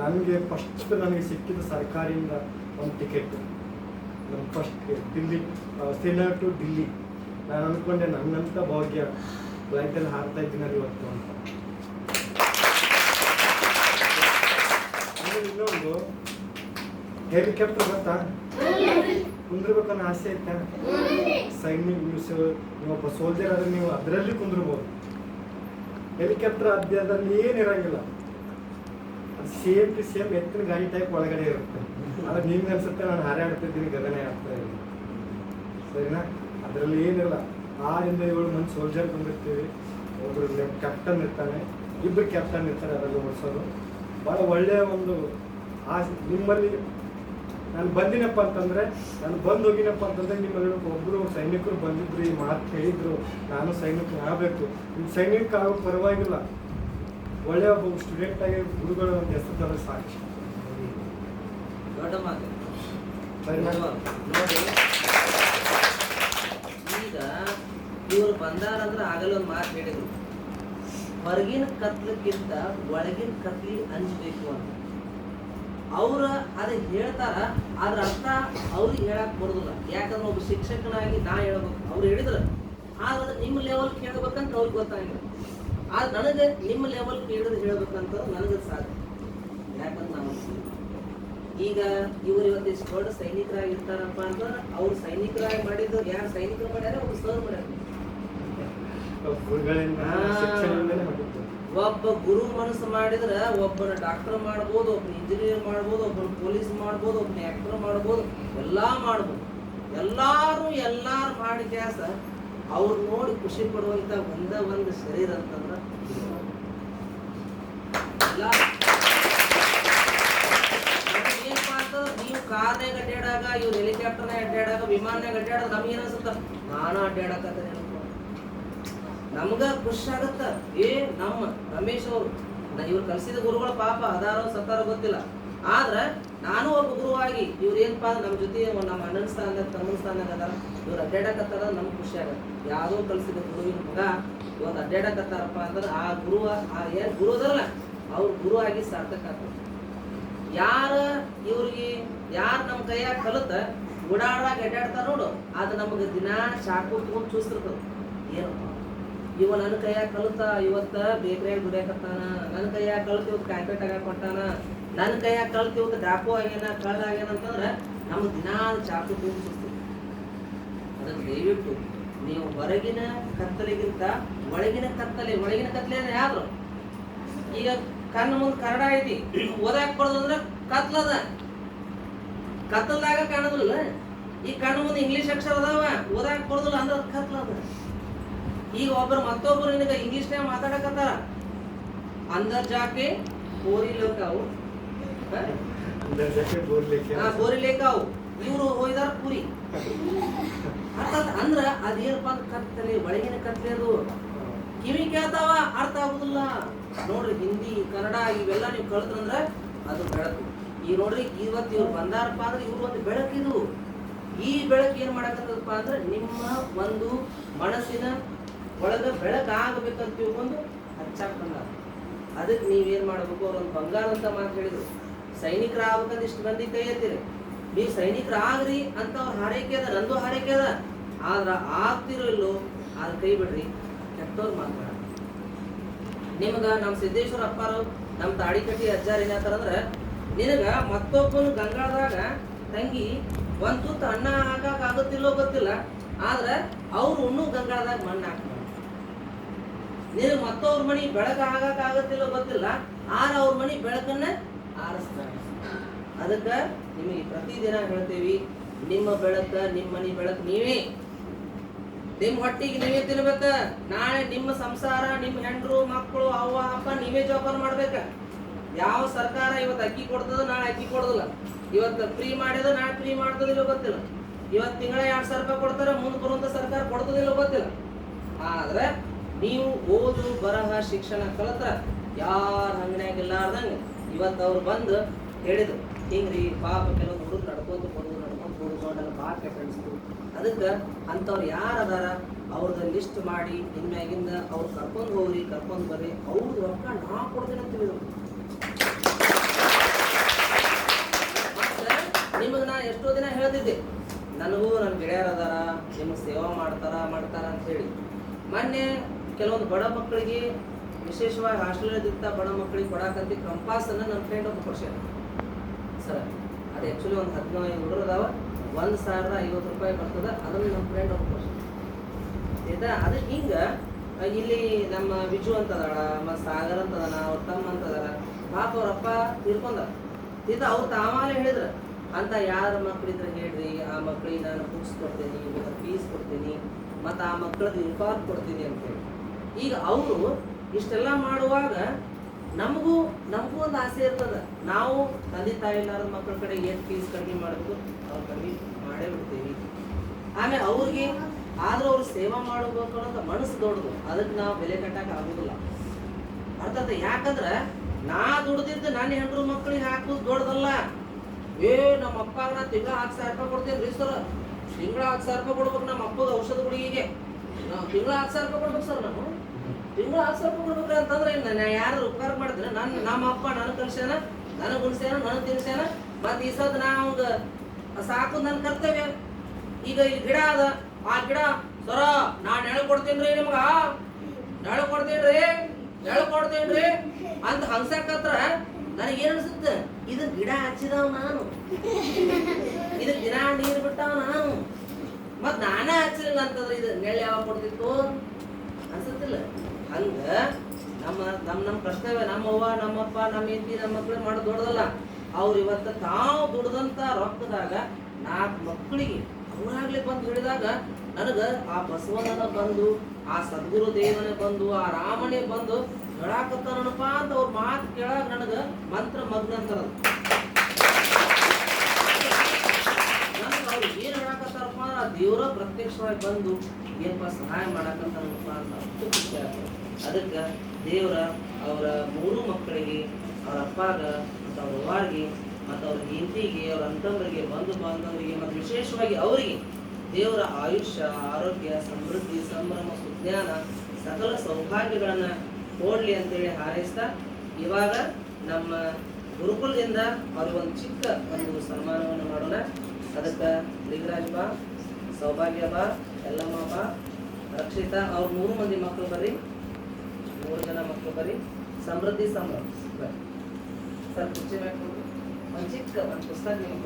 ನನಗೆ ಫಸ್ಟ್ ನನಗೆ ಸಿಕ್ಕಿದ ಸರ್ಕಾರಿಯಿಂದ ಒಂದು ಟಿಕೆಟ್ ನನ್ನ ಫಸ್ಟ್ ದಿಲ್ಲಿ ಶ್ರೀನಗರ್ ಟು ದಿಲ್ಲಿ ನಾನು ಅಂದ್ಕೊಂಡೆ ನನ್ನಂಥ ಭಾಗ್ಯ ಫ್ಲೈಟಲ್ಲಿ ಹಾರ್ತಾ ಇದ್ದೀನಲ್ಲ ಇವತ್ತು ಅಂತ. ಇನ್ನೊಂದು ಹೆಲಿಕಾಪ್ಟರ್ ಗೊತ್ತಾ? ಕುಂದ್ರಬೇಕನ್ನೋ ಆಸೆ ಐತೆ ಸೈನಿಕ ನೀವು ಒಬ್ಬ ಸೋಲ್ಜರ್ ಆದ್ರೆ ನೀವು ಅದರಲ್ಲಿ ಕುಂದಿರ್ಬೋದು. ಹೆಲಿಕಾಪ್ಟರ್ ಅದ್ಯಾದಲ್ಲಿ ಏನಿರಂಗಿಲ್ಲ ಅದು ಸೇಮ್ ಟು ಸೇಮ್ ಎತ್ತಿನ ಗಾಡಿ ಟೈಪ್ ಒಳಗಡೆ ಇರುತ್ತೆ. ಆದ್ರೆ ನಿಮ್ಗೆ ಅನ್ಸುತ್ತೆ ನಾನು ಹಾರಾಡ್ತಿದ್ದೀನಿ ಗಗನ ಆಗ್ತಾ ಇದ್ದೀನಿ. ಸರಿನಾ? ಅದರಲ್ಲಿ ಏನಿಲ್ಲ. ಆರಿಂದ ಏಳು ಮಂದಿ ಸೋಲ್ಜರ್ ಬಂದಿರ್ತೀವಿ. ಒಬ್ರು ಕ್ಯಾಪ್ಟನ್ ಇರ್ತಾನೆ ಇಬ್ಬರು ಕ್ಯಾಪ್ಟನ್ ಇರ್ತಾರೆ ಅದರಲ್ಲಿ ಓಡಿಸೋದು. ಭಾಳ ಒಳ್ಳೆಯ ಒಂದು ಆಸೆ ನಿಮ್ಮಲ್ಲಿ ನಾನು ಬಂದಿನಪ್ಪ ಅಂತಂದ್ರೆ ನಾನು ಬಂದು ಹೋಗಿನಪ್ಪ ಅಂತಂದ್ರೆ ನಿಮ್ಮಲ್ಲಿ ಒಬ್ಬರು ಸೈನಿಕರು ಬಂದಿದ್ರು ಈ ಮಾತು ಹೇಳಿದ್ರು ನಾನು ಸೈನಿಕ ಆಗಬೇಕು. ನಿಮ್ಮ ಸೈನಿಕ ಆಗೋ ಪರವಾಗಿಲ್ಲ. ಒಳ್ಳೆಯ ಒಬ್ಬ ಸ್ಟೂಡೆಂಟ್ ಆಗಿ ಗುರುಗಳ ಒಂದು ಹೆಸರು ತರೋ ಸಾಕ್ಷಿ ದೊಡ್ಡ ಮಾತು ನೋಡಿ. ಈಗ ಇವ್ರು ಬಂದಾರಂದ್ರೆ ಆಗಲೇ ಒಂದು ಮಾತು ಹೇಳಿದ್ರು. ಹೊರಗಿನ ಕತ್ಲಕ್ಕಿಂತ ಒಳಗಿನ ಕತ್ಲಿ ಅಂಜಬೇಕು ಅಂತ. ಅವ್ರ ಅದ ಹೇಳ್ತಾರ ಅದ್ರ ಅರ್ಥ ಅವ್ರಿಗೆ ಹೇಳಕ್ ಬರೋದಿಲ್ಲ. ಯಾಕಂದ್ರೆ ಒಬ್ಬ ಶಿಕ್ಷಕನಾಗಿ ನಾ ಹೇಳ್ಬೇಕು ಅವ್ರು ಹೇಳಿದ್ರ. ಆದ್ರೆ ನಿಮ್ಮ ಲೆವೆಲ್ ಕೇಳ್ಬೇಕಂತ ಅವ್ರಿಗೆ ಗೊತ್ತಾಗಿಲ್ಲ ಆದ್ರೆ ನನಗೆ ನಿಮ್ಮ ಲೆವೆಲ್ ಕೇಳಿದ್ರೆ ಹೇಳ್ಬೇಕಂತ ನನಗೆ ಸಾಧ್ಯ. ಯಾಕಂದ್ರೆ ನಾನು ಈಗ ಇವ್ರು ಇವತ್ತು ಇಷ್ಟು ದೊಡ್ಡ ಸೈನಿಕರಾಗಿರ್ತಾರಪ್ಪ ಅಂದ್ರೆ ಅವ್ರು ಸೈನಿಕರಾಗಿ ಮಾಡಿದ್ದು ಯಾರು ಸೈನಿಕರು ಮಾಡ್ಯಾರ? ಅವ್ರು ಸರ್ ಮಾಡ್ಯಾರ ಒಬ್ಬ ಗುರು ಮನಸ್ಸು ಮಾಡಿದ್ರೆ ಒಬ್ಬನ ಡಾಕ್ಟರ್ ಮಾಡ್ಬೋದು ಒಬ್ಬನ ಇಂಜಿನಿಯರ್ ಮಾಡ್ಬೋದು, ಒಬ್ಬನ ಪೊಲೀಸ್ ಮಾಡ್ಬೋದು, ಒಬ್ಬನ ಆ್ಯಕ್ಟರ್ ಮಾಡ್ಬೋದು, ಎಲ್ಲ ಮಾಡ್ಬೋದು. ಎಲ್ಲರೂ ಎಲ್ಲಾರು ಮಾಡಿ ಕ್ಯಾಸ ಅವ್ರು ನೋಡಿ ಖುಷಿ ಪಡುವಂಥ ಒಂದೇ ಒಂದು ಶರೀರ ಅಂತಂದ್ರೆ ಎಲ್ಲ. ನೀವು ಕಾರ್ನಾಗ ಅಡ್ಡಾಡಾಗ ಇವ್ರು ಹೆಲಿಕಾಪ್ಟರ್ನಾಗ ಅಡ್ಡಾಡಾಗ ವಿಮಾನನಾಗ ಅಡ್ಡಾಡಾಗ ನಮ್ಗೆ ಏನು ಅನ್ಸುತ್ತ? ನಾನು ಅಡ್ಡಾಡಕತ್ತೇನೆ ನಮ್ಗ ಖುಷಿ ಆಗತ್ತ. ಏ, ನಮ್ಮ ರಮೇಶ್ ಅವರು ಇವ್ರು ಕಲಿಸಿದ ಗುರುಗಳು ಪಾಪ, ಅದಾರೋ ಸತ್ತಾರೋ ಗೊತ್ತಿಲ್ಲ. ಆದ್ರ ನಾನು ಒಬ್ಬ ಗುರುವಾಗಿ ಇವ್ರು ಏನಪ್ಪಾ ಅಂದ್ರೆ ನಮ್ಮ ಜೊತೆ ನಮ್ಮ ಅಣ್ಣನ ಸ್ಥಾನದಾಗ, ತಮ್ಮನ ಸ್ಥಾನದಾಗ ಅದಾರ. ಇವ್ರು ಅಡ್ಡಾಡಕತ್ತಾರ ನಮ್ಗೆ ಖುಷಿ ಆಗತ್ತೆ. ಯಾವುದೋ ಕಲಿಸಿದ ಗುರುವಿನ ಮಗ ಇವತ್ತು ಅಡ್ಡಾಡಕತ್ತಾರಪ್ಪ ಅಂದ್ರೆ ಆ ಗುರು, ಆ ಏನ್ ಗುರು ಅದಲ್ಲ ಅವ್ರ ಗುರು ಆಗಿ ಸಾರ್ಥಕ ಆಗ್ತದೆ ಯಾರ ಇವ್ರಿಗೆ, ಯಾರು ನಮ್ಮ ಕೈಯಾಗ ಕಲಿತ ಓಡಾಡ್ದಾಗ ಅಡ್ಡಾಡ್ತಾರ ನೋಡು. ಅದು ನಮಗೆ ದಿನಾ ಚಾಕು ತಗೊಂಡು ಚೂಸ್ತಿರ್ತದೆ. ಏನಪ್ಪ? ಇವ ನನ್ನ ಕೈಯಾಗ ಕಲಿತ, ಇವತ್ತ ಬೇಕ್ರಿಯಾಗ ದುಡಿಯಾಕತ್ತಾನ. ನನ್ನ ಕೈಯಾಗ ಕಲ್ತು ಇವತ್ತು ಕಾಯ್ಪೇಟ್ ಆಗ ಕೊಟ್ಟಾನ. ನನ್ನ ಕೈಯಾಗ ಕಲ್ತು ಇವತ್ತು ಡಾಕು ಆಗ್ಯಾನ ಕಳ್ಳ ಆಗ್ಯಾನ ಅಂತಂದ್ರೆ ನಮ್ಗೆ ದಿನಾ ಚಾಕು ತೂಗಿಸುತ್ತೆ ಅದಕ್ಕೆ ದಯವಿಟ್ಟು, ನೀವು ಹೊರಗಿನ ಕತ್ತಲೆಗಿಂತ ಒಳಗಿನ ಕತ್ತಲೆ ಒಳಗಿನ ಕತ್ತಲೆ ಅಂದ್ರೆ ಯಾರು ಈಗ ಕಣ್ಣು ಮುಂದೆ ಕನ್ನಡ ಐತಿ ಓದಾಕ್ ಅಂದ್ರೆ ಕತ್ಲದ ಕತ್ತಲ್ದಾಗ ಕಾಣೋದಿಲ್ಲ. ಈ ಕಣ್ಣು ಮುಂದೆ ಇಂಗ್ಲಿಷ್ ಅಕ್ಷರ ಅದಾವ, ಓದಾಕ್ ಕೊಡೋದಿಲ್ಲ ಅಂದ್ರೆ ಅದು ಕತ್ಲದ ಈಗ ಒಬ್ಬರು ಮತ್ತೊಬ್ರು ನಿನಗೆ ನೇ ಮಾತಾಡಕತ್ತಾರ? ಅಂದರ್ ಜಾಕೆ ಬೋರಿ ಲೋಕಾವು ಬೋರಿ ಲೇಕಾವು ಇವರು ಹೋಯ್ದಾರ ಪೂರಿ. ಅರ್ಥ ಅಂದ್ರ ಅದೇನಪ್ಪ ಕತ್ತಲೆ ಒಳಗಿನ ಕತ್ತಲೆ ಅದು. ಕಿವಿ ಕೇಳ್ತಾವ ಅರ್ಥ ಆಗುದಿಲ್ಲ. ನೋಡ್ರಿ ಹಿಂದಿ ಕನ್ನಡ ಇವೆಲ್ಲ ನೀವು ಕಳೆದ್ರಂದ್ರ ಅದು ಬೆಳಕು. ಈ ನೋಡ್ರಿ ಇವತ್ತು ಇವ್ರು ಬಂದಾರಪ್ಪ ಅಂದ್ರೆ ಇವ್ರು ಒಂದು ಬೆಳಕಿದು. ಈ ಬೆಳಕು ಏನ್ ಮಾಡಕತ್ತದಪ್ಪ ಅಂದ್ರೆ ನಿಮ್ಮ ಒಂದು ಮನಸ್ಸಿನ ಒಳಗ ಬೆಳಕಾಗಬೇಕಂತ ತಿಳ್ಕೊಂಡು ಹಚ್ಚಾಕ್ ಬಂದಾರ. ಅದಕ್ಕೆ ನೀವೇನು ಮಾಡ್ಬೇಕು ಅವ್ರ ಒಂದು ಬಂಗಾರ ಅಂತ ಮಾತು ಹೇಳಿದ್ರು. ಸೈನಿಕರ ಆಗ್ಬೇಕಂತ ಇಷ್ಟು ಮಂದಿ ಕೈ ಎತ್ತಿರಿ. ನೀವು ಸೈನಿಕರಾಗ್ರಿ ಅಂತ ಅವ್ರ ಹಾರೈಕೆ ಅದ, ನಂದು ಹಾರೈಕೆ ಅದ. ಆದ್ರೆ ಆಗ್ತಿರೋ ಇಲ್ಲೋ ಕೈ ಬಿಡ್ರಿ. ಕೆಟ್ಟವ್ರು ಮಾತಾಡ ನಿಮ್ಗೆ ನಮ್ಮ ಸಿದ್ದೇಶ್ವರ ಅಪ್ಪಾರು ನಮ್ಮ ತಾಡಿಕಟ್ಟಿ ಅಜ್ಜಾರು ಏನಂತಾರಂದ್ರೆ ನಿನಗ ಮತ್ತೊಬ್ಬನ ಗಂಗಾಳದಾಗ ತಂಗಿ ಒಂದು ತುತ್ತು ಅನ್ನ ಹಾಕಕ್ ಆಗುತ್ತಿಲ್ಲೋ ಗೊತ್ತಿಲ್ಲ, ಆದ್ರೆ ಅವ್ರು ಉಣ್ಣು ಗಂಗಾಳದಾಗ ಮಣ್ಣು ಹಾಕ್ತಾರೆ. ನಿನಗೆ ಮತ್ತವ್ರ ಮನಿ ಬೆಳಕ ಹಾಕಕ್ ಆಗತ್ತಿಲ್ಲ ಗೊತ್ತಿಲ್ಲ, ಆರ ಅವ್ರ ಮನಿ ಬೆಳಕನ್ನ ಆರಿಸ್ತಾರೆ. ಅದಕ್ಕ ನಿಮಗೆ ಪ್ರತಿದಿನ ಹೇಳ್ತೇವಿ, ನಿಮ್ಮ ಬೆಳಕ, ನಿಮ್ಮ ಮನಿ ಬೆಳಕು ನೀವೇ. ನಿಮ್ಮ ಹೊಟ್ಟಿಗೆ ನೀವೇ ತಿನ್ಬೇಕ. ನಾಳೆ ನಿಮ್ಮ ಸಂಸಾರ, ನಿಮ್ಮ ಹೆಂಡರು, ಮಕ್ಕಳು, ಅವ್ವ, ಅಪ್ಪ ನೀವೇ ಜೋಪಾನ ಮಾಡ್ಬೇಕ. ಯಾವ ಸರ್ಕಾರ ಇವತ್ತು ಅಕ್ಕಿ ಕೊಡ್ತದ ನಾಳೆ ಅಕ್ಕಿ ಕೊಡೋದಿಲ್ಲ. ಇವತ್ತು ಫ್ರೀ ಮಾಡ್ಯದ ನಾಳೆ ಫ್ರೀ ಮಾಡ್ತದಿಲ್ಲ ಗೊತ್ತಿಲ್ಲ. ಇವತ್ತು ತಿಂಗಳ ಎರಡ್ ಸಾವಿರ ರೂಪಾಯಿ ಕೊಡ್ತಾರ, ಮುಂದೆ ಬರುವಂತ ಸರ್ಕಾರ ಕೊಡ್ತದಿಲ್ಲ ಗೊತ್ತಿಲ್ಲ. ಆದ್ರೆ ನೀವು ಓದು, ಬರಹ, ಶಿಕ್ಷಣ ಕಲಿತ್ರ ಯಾರ ಹಂಗನ್ಯಾಗ ಇಲ್ಲಾರ್ದಂಗೆ ಇವತ್ತು ಅವ್ರು ಬಂದು ಹೇಳಿದ್ರು, ಹಿಂಗ್ರಿ, ಪಾಪ ಕೆಲವು ಹುಡುಗ ನಡ್ಕೊಂತ ಬರೋದು ನಡ್ಕೊಂತ ಹುಡುಗಳೆಲ್ಲ ಭಾಳ ಕೆಟ್ಟ ಅನ್ಸ್ತು ಅದಕ್ಕೆ ಅಂಥವ್ರು ಯಾರು ಅದಾರ? ಅವ್ರದ್ದು ಲಿಸ್ಟ್ ಮಾಡಿ, ಇನ್ಮ್ಯಾಗಿಂದ ಅವ್ರು ಕರ್ಕೊಂಡು ಹೋಗ್ರಿ, ಕರ್ಕೊಂಡು ಬರ್ರಿ ಅವ್ರದ್ದು ರೊಕ್ಕ ನಾ ಕೊಡ್ತೀನಿ ಅಂತ ಹೇಳಿದ್ರು. ನಿಮಗೆ ನಾ ಎಷ್ಟೋ ದಿನ ಹೇಳ್ತಿದ್ದೆ, ನನಗೂ ನನ್ನ ಗೆಳೆಯರು ಅದಾರ, ನಿಮಗೆ ಸೇವಾ ಮಾಡ್ತಾರ ಮಾಡ್ತಾರ ಅಂತ ಹೇಳಿ. ಮೊನ್ನೆ ಕೆಲವೊಂದು ಬಡ ಮಕ್ಕಳಿಗೆ ವಿಶೇಷವಾಗಿ ಹಾಸ್ಟೆಲ್ನಲ್ಲಿದ್ದಂಥ ಬಡ ಮಕ್ಕಳಿಗೆ ಕೊಡಾಕಂತ ಕಂಪಾಸ್ ಅನ್ನ ನನ್ನ ಫ್ರೆಂಡ್ ಒಬ್ಬ ಕೊಡ್ಸ್ಯಾರ. ಸರ್, ಅದು ಆ್ಯಕ್ಚುಲಿ ಒಂದು ಹದಿನೈದು ಹುಡುಗರು ಅದಾವ. ಒಂದು ಸಾವಿರದ ಐವತ್ತು ರೂಪಾಯಿ ಬರ್ತದ, ಅದನ್ನು ನಮ್ಮ ಫ್ರೆಂಡ್ ಒಬ್ಬ ಕೊಡ್ಸ್ಯಾರ. ಆಯ್ತಾ? ಅದು ಹಿಂಗೆ ಇಲ್ಲಿ ನಮ್ಮ ವಿಜು ಅಂತ ಅದಾಳ ಮತ್ತು ಸಾಗರ್ ಅಂತ ಅದಾನ ಅವ್ರ ತಮ್ಮ ಅಂತ ಅದಾರ ಪಾಪ ಅವರಪ್ಪ ಅಪ್ಪ ತಿದ್ದ ಅವ್ರು ತಾವಾಗಲೇ ಹೇಳಿದ್ರು, ಅಂತ ಯಾರ ಮಕ್ಕಳಿದ್ರೆ ಹೇಳ್ರಿ, ಆ ಮಕ್ಕಳಿಗೆ ನಾನು ಬುಕ್ಸ್ ಕೊಡ್ತೀನಿ ಫೀಸ್ ಕೊಡ್ತೀನಿ, ಮತ್ತು ಆ ಮಕ್ಕಳದ್ದು ಯೂನಿಫಾರ್ಮ್ ಕೊಡ್ತೀನಿ ಅಂತ ಹೇಳಿ. ಈಗ ಅವರು ಇಷ್ಟೆಲ್ಲ ಮಾಡುವಾಗ ನಮಗೂ ನಮಗೂ ಒಂದು ಆಸೆ ಇರ್ತದೆ. ನಾವು ತಂದೆ ತಾಯಿ ಇಲ್ಲಾರ ಮಕ್ಕಳ ಕಡೆ ಏನು ಫೀಸ್ ಕಡಿಮೆ ಮಾಡಬೇಕು, ಅವ್ರು ಕಡಿಮೆ ಮಾಡೇ ಬಿಡ್ತೀವಿ. ಆಮೇಲೆ ಅವ್ರಿಗೆ ಆದ್ರೂ ಅವ್ರು ಸೇವಾ ಮಾಡಬೇಕು ಅನ್ನೋದು ಮನಸ್ಸು ದೊಡ್ಡದು. ಅದಕ್ಕೆ ನಾವು ಬೆಲೆ ಕಟ್ಟಕ್ಕೆ ಆಗೋದಿಲ್ಲ. ಅರ್ಥದ ಯಾಕಂದ್ರೆ ನಾ ದುಡ್ದಿದ್ದು ನನ್ನ ಹೆಂಡ್ರು ಮಕ್ಕಳಿಗೆ ಹಾಕೋದು ದೊಡ್ಡದಲ್ಲ. ಏ, ನಮ್ಮ ಅಪ್ಪ ನಾ ತಿಂಗಳ ಹತ್ತು ಸಾವಿರ ರೂಪಾಯಿ ಕೊಡ್ತೀನಿ ರೀ ಸರ್. ತಿಂಗಳ ಹತ್ತು ಸಾವಿರ ರೂಪಾಯಿ ಕೊಡ್ಬೇಕು ನಮ್ಮ ಅಪ್ಪಗೆ ಔಷಧ ಗುಳಿಗೆಗೆ ನಾವು ತಿಂಗಳ ಹತ್ತು ಸಾವಿರ ರೂಪಾಯಿ ಕೊಡ್ಬೇಕು ಸರ್ ನಾನು ತಿಂಗಳ ಹತ್ತು ಸಾವಿರ ಅಂತಂದ್ರೆ ಇನ್ನು ಯಾರು ಉಪಕಾರ ಮಾಡಿದ್ರೆ ನನ್ನ ನಮ್ಮ ಅಪ್ಪ ನನಗೆ ಕಲ್ಸ್ಯಾನ ನನಗೆ ಉಣ್ಸ್ಯಾನ, ನನಗೆ ತಿನ್ಸ್ಯಾನ. ಮತ್ತೆ ಈ ಸದ್ ನಾ ಅವಂಗ ಸಾಕು ನನ್ನ ಕರ್ತವ್ಯ. ಈಗ ಈ ಗಿಡ ಅದ, ಆ ಗಿಡ ಸರ ನಾ ನೆಳ ಕೊಡ್ತೇನ್ರಿ ನಿಮ್ಗ. ನೆಳ ಕೊಡ್ತೇನ್ರಿ ನೆಳ ಕೊಡ್ತೇನ್ರಿ ಅಂತ ಹಂಸಕತ್ರ ನನಗೇನ್ ಅನ್ಸುತ್ತೆ? ಇದು ಗಿಡ ಹಚ್ಚಿದವ್ ನಾನು. ಇದು ದಿನ ನೀರು ಬಿಟ್ಟಾವ ನಾನು. ಮತ್ ನಾನೇ ಹಚ್ಚಲಿಲ್ಲ ಅಂತಂದ್ರೆ ಇದು ನೆಳ ಯಾವಾಗ ಕೊಡ್ತಿತ್ತು? ಅನ್ಸುತ್ತಿಲ್ಲ. ಹಂಗ ನಮ್ಮ ನಮ್ಮ ನಮ್ಮ ಕರ್ತವ್ಯ ನಮ್ಮವ್ವ, ನಮ್ಮಪ್ಪ, ನಮ್ಮ ಹೆಂಡತಿ, ನಮ್ಮ ಮಕ್ಳು ಮಾಡೋದು ದೊಡ್ಡದಲ್ಲ. ಅವ್ರು ಇವತ್ತು ತಾವು ದುಡ್ದಂಥ ರೊಕ್ಕದಾಗ ನಾಲ್ಕು ಮಕ್ಕಳಿಗೆ ಅವರಾಗ್ಲಿ ಬಂದು ಹೇಳಿದಾಗ ನನಗೆ ಆ ಬಸವಣ್ಣನ ಬಂದು, ಆ ಸದ್ಗುರು ದೇವನೇ ಬಂದು, ಆ ರಾಮನೇ ಬಂದು ಹೇಳಾಕತ್ತಾನಪ್ಪ ಅಂತ ಅವ್ರ ಮಾತು ಕೇಳಾಗ ನನಗೆ ಮಂತ್ರ ಮಗ್ನ ಅಂತಾರದು ನನಗೆ ಅವ್ರು ಏನು ಹೇಳಾಕತ್ತಾರಪ್ಪ ಅಂದ್ರೆ ಆ ದೇವರ ಪ್ರತ್ಯಕ್ಷವಾಗಿ ಬಂದು ಏನಪ್ಪ ಸಹಾಯ ಮಾಡಾಕಂತಾನಪ್ಪ ಅಂತ ಅಷ್ಟು ಖುಷಿ ಆಗ್ತದೆ. ಅದಕ್ಕೆ ದೇವರ ಅವರ ಮೂರು ಮಕ್ಕಳಿಗೆ, ಅವರ ಅಪ್ಪಾಗ ಮತ್ತು ಅವರ ಅವ್ವಾರಿಗೆ ಮತ್ತು ಅವ್ರ ಹೆಂಡತಿಗೆ, ಅವ್ರ ಅಂತಂಬರಿಗೆ ಬಂಧು ಬಾಂಧವರಿಗೆ ಮತ್ತು ವಿಶೇಷವಾಗಿ ಅವರಿಗೆ ದೇವರ ಆಯುಷ್ಯ, ಆರೋಗ್ಯ, ಸಮೃದ್ಧಿ, ಸಂಭ್ರಮ, ಸುಜ್ಞಾನ, ಸಕಲ ಸೌಭಾಗ್ಯಗಳನ್ನು ಕೊಡಲಿ ಅಂತೇಳಿ ಹಾರೈಸ್ತಾ ಇವಾಗ ನಮ್ಮ ಗುರುಕುಲದಿಂದ ಅವ್ರಿಗೆ ಒಂದು ಚಿಕ್ಕ ಒಂದು ಸನ್ಮಾನವನ್ನು ಮಾಡೋಣ. ಅದಕ್ಕೆ ಲಿಂಗರಾಜ್ ಬಾ, ಸೌಭಾಗ್ಯ ಬಾ ಎಲ್ಲಮ್ಮ ಬಾ, ರಕ್ಷಿತಾ, ಅವ್ರ ಮೂರು ಮಂದಿ ಮಕ್ಕಳು ಬರ್ರಿ. ಮೂರು ಜನ ಮಕ್ಕಳು ಬರ್ರಿ ಸಮೃದ್ಧಿ ಸಂಭ್ರಮ ಬರ್ರಿ ಸರ್ ಕುರ್ಚಿ ಮ್ಯಾಗ ಕೂಡ್ರಿ. ಒಂದ್ ಚಿಕ್ಕ ಒಂದು ಪುಸ್ತಕ ನಿಮ್ಗೆ